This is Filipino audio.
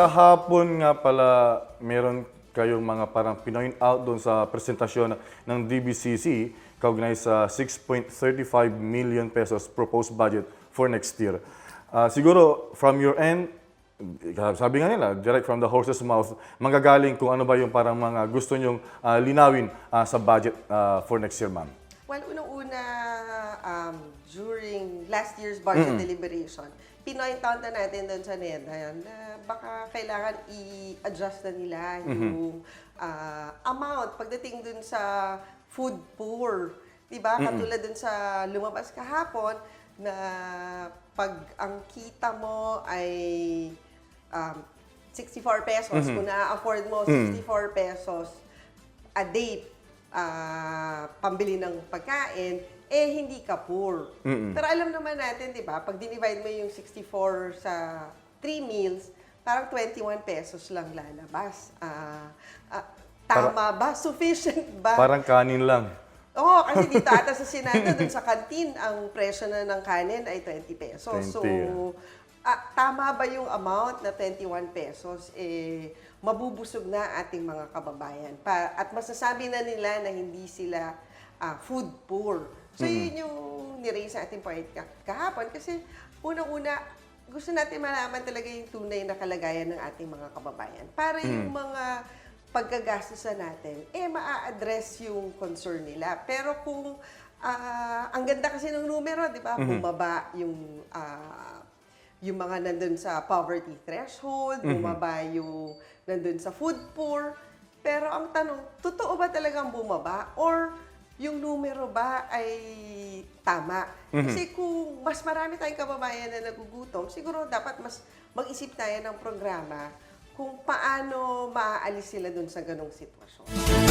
kahapon nga pala meron kayong mga parang pinoint out doon sa presentasyon ng DBCC kaugnay sa 6.35 million pesos proposed budget for next year. Ah, siguro from your end, sabi nga nila, direct from the horse's mouth, manggagaling kung ano ba yung parang mga gusto nyong ah, linawin ah, sa budget ah, for next year, ma'am. Well, unang-una, um, during last year's budget deliberation, pinoint out na natin doon sa NEDA na baka kailangan i-adjust na nila yung ah, amount pagdating doon sa food poor. Diba? Katulad doon sa lumabas kahapon na pag ang kita mo ay um, 64 pesos, kung na-afford mo 64 pesos a day ah, pambili ng pagkain, eh hindi ka poor. Pero alam naman natin, di ba, pag dinivide mo yung 64 sa 3 meals, parang 21 pesos lang lalabas. Ah, ah, tama ba? Sufficient ba? Parang kanin lang. Oo, kasi dito ata sa Senado, dun sa kantin, ang presyo na ng kanin ay 20 pesos. 20, So, ah, tama ba yung amount na 21 pesos? Eh, mabubusog na ating mga kababayan. Pa, at masasabi na nila na hindi sila ah, food poor. So, yun yung niraise sa ating point ka- kahapon. Kasi, unang-una, gusto natin malaman talaga yung tunay na kalagayan ng ating mga kababayan. Para yung mga pagkagastusan natin, eh maa-address yung concern nila. Pero kung ah, ang ganda kasi ng numero, di ba? Bumaba yung ah, yung mga nandun sa poverty threshold, bumaba yung nandun sa food poor. Pero ang tanong, totoo ba talagang bumaba? Or yung numero ba ay tama? Kasi kung mas marami tayong kababayan na nagugutom, siguro dapat mas mag-isip tayo ng programa kung paano maaalis sila dun sa ganong sitwasyon.